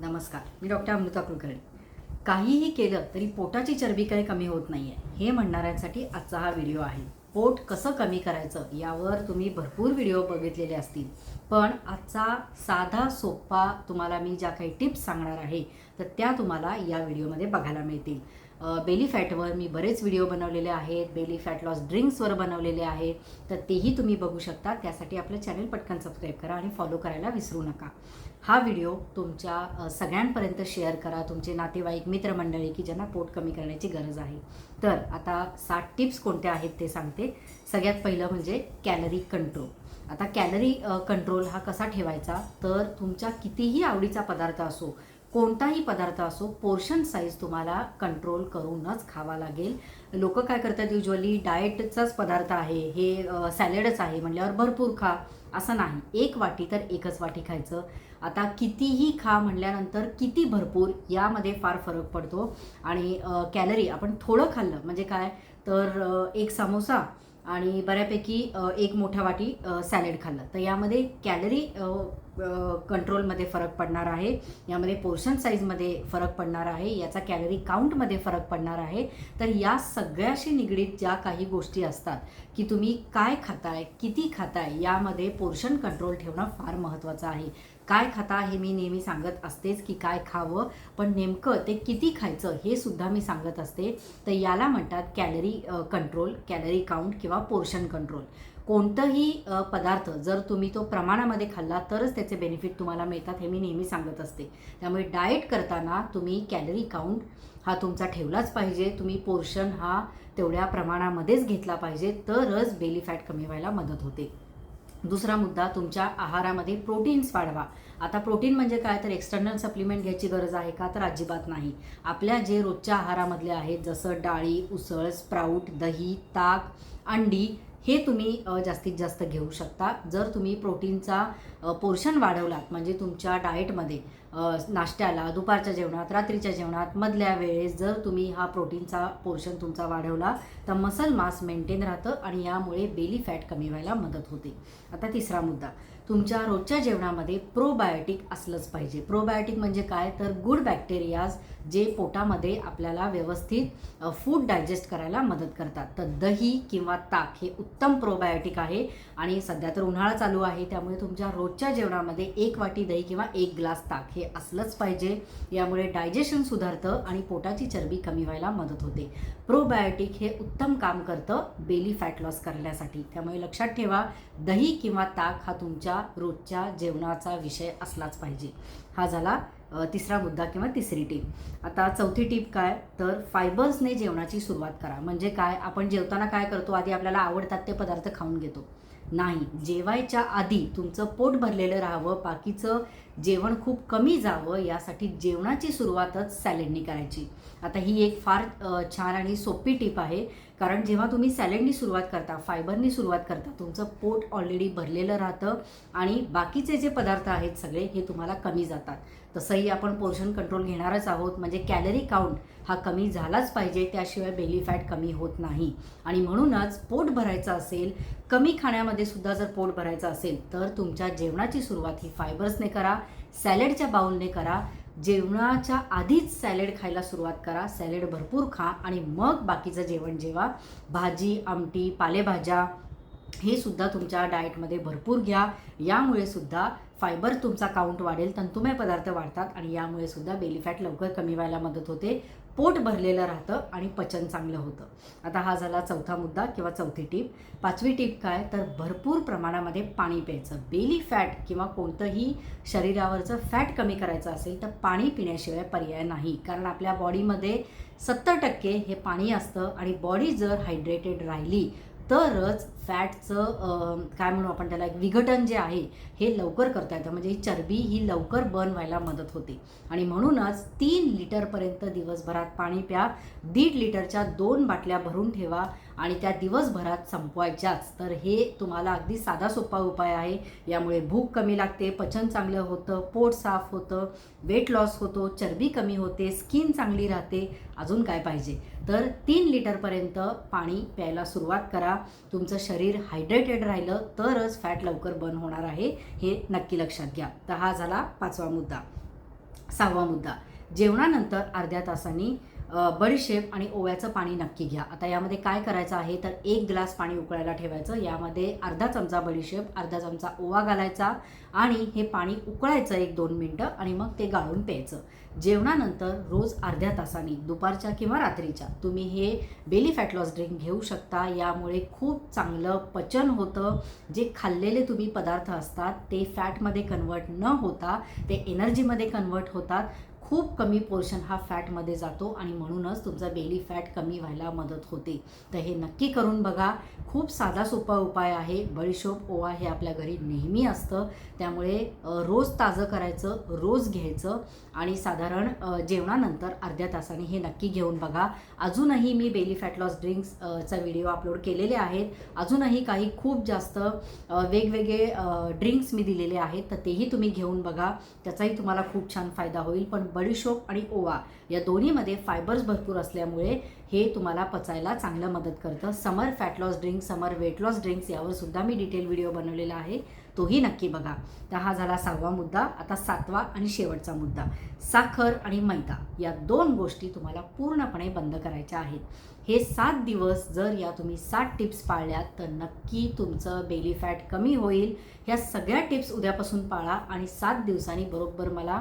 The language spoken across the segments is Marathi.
नमस्कार मी डॉक्टर अमृता कुलकर्णी. काहीही केलं तरी पोटाची चरबी काही कमी होत नाही आहे हे म्हणणाऱ्यांसाठी आजचा हा व्हिडिओ आहे. पोट कसं कमी करायचं यावर तुम्ही भरपूर व्हिडिओ बघितलेले असतील. पण आजचा साधा सोपा तुम्हाला मी ज्या काही टिप्स सांगणार आहे तर त्या तुम्हाला या व्हिडिओमध्ये बघायला मिळतील. बेली फॅटवर मी बरेच व्हिडिओ बनवलेले आहेत बेली फॅट लॉस ड्रिंक्सवर बनवलेले आहेत तर तेही तुम्ही बघू शकता. त्यासाठी आपलं चॅनल पटकन सबस्क्राईब करा आणि फॉलो करायला विसरू नका. हा व्हिडिओ तुमच्या सगळ्यांपर्यंत शेअर करा. तुमचे नातेवाईक मित्रमंडळी की ज्यांना पोट कमी करण्याची गरज आहे. तर आता सात टिप्स कोणत्या आहेत ते सांगते. सगळ्यात पहिलं म्हणजे कॅलरी कंट्रोल आता कॅलरी कंट्रोल हा कसा ठेवायचा? तर तुमच्या कितीही आवडीचा पदार्थ असो कोणताही पदार्थ असो पोर्शन साईज तुम्हाला कंट्रोल करूनच खावा लागेल. लोक काय करतात युजली डाएटचाच पदार्थ आहे हे सॅलेडच आहे म्हणल्यावर भरपूर खा असं नाही. एक वाटी तर एकच वाटी खायचं. आता कितीही खा म्हणल्यानंतर किती भरपूर यामध्ये फार फरक पडतो. आणि कॅलरी आपण थोडं खाल्लं म्हणजे काय? तर एक समोसा आणि बऱ्यापैकी एक मोठ्या वाटी सॅलेड खाल्लं. तर यामध्ये कॅलरी कंट्रोलमध्ये फरक पडणार आहे. यामध्ये पोर्शन साईजमध्ये फरक पडणार आहे. याचा कॅलरी काउंटमध्ये फरक पडणार आहे. तर या सगळ्याशी निगडीत ज्या काही गोष्टी असतात की तुम्ही काय खाताय किती खाताय यामध्ये पोर्शन कंट्रोल ठेवणं फार महत्त्वाचं आहे. काय खाता हे मी नेहमी सांगत असतेच की काय खावं पण नेमकं ते किती खायचं हे सुद्धा मी सांगत असते. तर याला म्हणतात कॅलरी कंट्रोल कॅलरी काउंट किंवा पोर्शन कंट्रोल कोणतंही पदार्थ जर तुम्ही तो प्रमाणामध्ये खाल्ला तरच त्याचे बेनिफिट तुम्हाला मिळतात हे मी नेहमी सांगत असते. त्यामुळे डाएट करताना तुम्ही कॅलरी काउंट हा तुमचा ठेवलाच पाहिजे. तुम्ही पोर्शन हा तेवढ्या प्रमाणामध्येच घेतला पाहिजे तरच बेली फॅट कमी व्हायला मदत होते. दुसरा मुद्दा तुमच्या आहारामध्ये प्रोटीन्स वाढवा. आता प्रोटीन म्हणजे काय? तर एक्सटर्नल सप्लिमेंट घ्यायची गरज आहे का? तर अजिबात नाही. आपल्या जे रोजच्या आहारामधले आहेत जसं डाळी उसळ स्प्राऊट दही ताक अंडी हे तुम्ही जास्तीत जास्त घेऊ शकता. जर तुम्ही प्रोटीनचा पोर्शन वाढवलात म्हणजे तुमच्या डाएटमध्ये नाश्त्याला दुपारच्या जेवणात रात्रीच्या जेवणात मधल्या वेळेस जर तुम्ही हा प्रोटीनचा पोर्शन तुमचा वाढवला तर मसल मास मेंटेन राहतं आणि यामुळे बेली फॅट कमी व्हायला मदत होते. आता तिसरा मुद्दा. तुमच्या रोजच्या जेवणामध्ये प्रोबायोटिक असलंच पाहिजे. प्रोबायोटिक म्हणजे काय? तर गुड बॅक्टेरियाज जे पोटामध्ये आपल्याला व्यवस्थित फूड डायजेस्ट करायला मदत करतात. तर दही किंवा ताक हे उत्तम प्रोबायोटिक आहे आणि सध्या तर उन्हाळा चालू आहे त्यामुळे तुमच्या रोजच्या जेवणामध्ये एक वाटी दही किंवा एक ग्लास ताक हे असलंच पाहिजे. यामुळे डायजेशन सुधारतं आणि पोटाची चरबी कमी व्हायला मदत होते. प्रोबायोटिक हे उत्तम काम करतं बेली फॅट लॉस करण्यासाठी. त्यामुळे लक्षात ठेवा दही किंवा ताक हा तुमच्या रोजच्या जेवणाचा विषय असलाच पाहिजे. हा झाला तिसरा मुद्दा किंवा तिसरी टीप. आता चौथी टीप काय? तर फायबर्सने जेवणाची सुरुवात करा. म्हणजे काय? आपण जेवताना काय करतो? आधी आपल्याला आवडतात ते पदार्थ खाऊन घेतो. नाही. जेवायच्या आधी तुमचं पोट भरलेलं राहावं बाकीचं जेवण खूप कमी जावं यासाठी जेवणाची सुरुवातच सॅलेडनी करायची. आता ही एक फार छान आणि सोपी टीप आहे. कारण जेव्हा तुम्ही सॅलेडनी सुरुवात करता फायबरनी सुरुवात करता तुमचं पोट ऑलरेडी भरलेलं राहतं आणि बाकीचे जे पदार्थ आहेत सगळे हे तुम्हाला कमी जातात. तसंही आपण पोर्शन कंट्रोल घेणारच आहोत. म्हणजे कॅलरी काउंट हा कमी झालाच पाहिजे त्याशिवाय बेली फॅट कमी होत नाही. आणि म्हणूनच पोट भरायचं असेल कमी खाण्यामध्ये सुद्धा जर पोट भरायचं असेल तर तुमच्या जेवणाची सुरुवात ही फायबर्सने करा. सॅलेडच्या बाउलने करा. जेवणाच्या आधीच सॅलेड खायला सुरुवात करा. सॅलेड भरपूर खा आणि मग बाकीचं जेवण जेवा. भाजी आमटी पालेभाज्या हे सुद्धा तुमच्या डाएटमध्ये भरपूर घ्या. यामुळे सुद्धा फायबर तुमचा काउंट वाढेल. तंतुमय पदार्थ वाढतात आणि यामुळे सुद्धा बेली फॅट लवकर कमी व्हायला मदत होते. पोट भरलेलं राहतं आणि पचन चांगलं होतं. आता हा झाला चौथा मुद्दा किंवा चौथी टीप. पाचवी टीप काय? तर भरपूर प्रमाणामध्ये पाणी प्यायचं. बेली फॅट किंवा कोणतंही शरीरावरचं फॅट कमी करायचं असेल तर पाणी पिण्याशिवाय पर्याय नाही. कारण आपल्या बॉडीमध्ये सत्तर टक्के हे पाणी असतं आणि बॉडी जर हायड्रेटेड राहिली तरच फॅटचं काय म्हणू आपण त्याला एक विघटन जे आहे हे लवकर करता येतं. म्हणजे ही चरबी ही लवकर बर्न व्हायला मदत होते. आणि म्हणूनच तीन लिटरपर्यंत दिवसभरात पाणी प्या. दीड लिटरच्या दोन बाटल्या भरून ठेवा आणि त्या दिवसभरात संपवायच्याच. तर हे तुम्हाला अगदी साधा सोपा उपाय आहे. यामुळे भूक कमी लागते पचन चांगलं होतं पोट साफ होतं वेट लॉस होतो चरबी कमी होते स्किन चांगली राहते. अजून काय पाहिजे? तर तीन लिटरपर्यंत पाणी प्यायला सुरुवात करा. तुमचं शरीर हायड्रेटेड राहिलं तरच फॅट लवकर बर्न होणार आहे हे नक्की लक्षात घ्या. तर हा झाला पाचवा मुद्दा. सहावा मुद्दा. जेवणानंतर अर्ध्या तासांनी बडीशेप आणि ओव्याचं पाणी नक्की घ्या. आता यामध्ये काय करायचं आहे? तर एक ग्लास पाणी उकळायला ठेवायचं. यामध्ये अर्धा चमचा बडीशेप अर्धा चमचा ओवा घालायचा आणि हे पाणी उकळायचं एक दोन मिनटं आणि मग ते गाळून प्यायचं. जेवणानंतर रोज अर्ध्या तासाने दुपारच्या किंवा रात्रीच्या तुम्ही हे बेली फॅट लॉस ड्रिंक घेऊ शकता. यामुळे खूप चांगलं पचन होतं. जे खाल्लेले तुम्ही पदार्थ असतात ते फॅटमध्ये कन्वर्ट न होता ते एनर्जीमध्ये कन्वर्ट होतात. खूप कमी पोर्शन हा फॅटमध्ये जातो आणि म्हणूनच तुमचा बेली फॅट कमी व्हायला मदत होते. तर हे नक्की करून बघा. खूप साधा सोपा उपाय आहे. बळीशोप ओवा हे आपल्या घरी नेहमी असतं. त्यामुळे रोज ताजं करायचं रोज घ्यायचं आणि साधारण जेवणानंतर अर्ध्या तासाने हे नक्की घेऊन बघा. अजूनही मी बेली फॅट लॉस ड्रिंक्स चा व्हिडिओ अपलोड केलेले आहेत. अजूनही काही खूप जास्त वेगवेगळे ड्रिंक्स मी दिलेले आहेत. तर तेही तुम्ही घेऊन बघा. त्याचाही तुम्हाला खूप छान फायदा होईल. पण बडीशोप आणि ओवा या दोन्हीमध्ये फायबर्स भरपूर असल्यामुळे हे तुम्हाला पचायला चांगलं मदत करतं. Summer fat loss drink summer weight loss drinks यावर सुद्धा मी डिटेल व्हिडिओ बनवलेला आहे. तोही नक्की बघा. तर हा झाला सहावा मुद्दा. आता सातवा आणि शेवटचा मुद्दा. साखर आणि मैदा या दोन गोष्टी तुम्हाला पूर्णपणे बंद करायच्या आहेत. हे सात दिवस जर या तुम्ही सात टिप्स पाळल्यात तर नक्की तुमचं बेली फॅट कमी होईल. ह्या सगळ्या टिप्स उद्यापासून पाळा आणि सात दिवसांनी बरोबर मला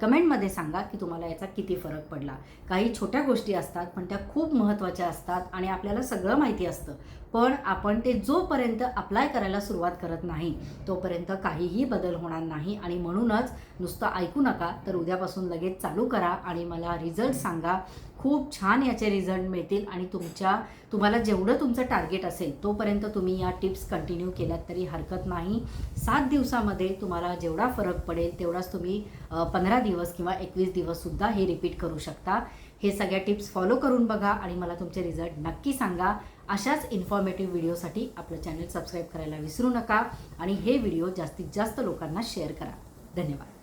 कमेंटमध्ये सांगा की तुम्हाला याचा किती फरक फरक पडला. काही छोट्या गोष्टी असतात पण त्या खूप महत्त्वाच्या असतात आणि आपल्याला सगळं माहिती असतं. पण आपण ते जोपर्यंत अप्लाय करायला सुरुवात करत नाही तोपर्यंत काहीही बदल होणार नाही आणि म्हणूनच नुसतं ऐकू नका तर उद्यापासून लगेच चालू करा आणि मला रिझल्ट सांगा. खूप छान याचे रिझल्ट मिळतील आणि तुमच्या तुम्हाला जेवढं तुमचं टार्गेट असेल तोपर्यंत तुम्ही या टिप्स कंटिन्यू केल्यात तरी हरकत नाही. सात दिवसामध्ये तुम्हाला जेवढा फरक पडेल तेवढाच तुम्ही पंधरा दिवस किंवा एकवीस दिवससुद्धा हे रिपीट करू शकता. हे सगळ्या टिप्स फॉलो करून बघा आणि मला तुमचे रिझल्ट नक्की सांगा. अशाच इन्फॉर्मेटिव्ह व्हिडिओसाठी आपलं चॅनल सबस्क्राईब करायला विसरू नका आणि हे व्हिडिओ जास्तीत जास्त लोकांना शेअर करा. धन्यवाद.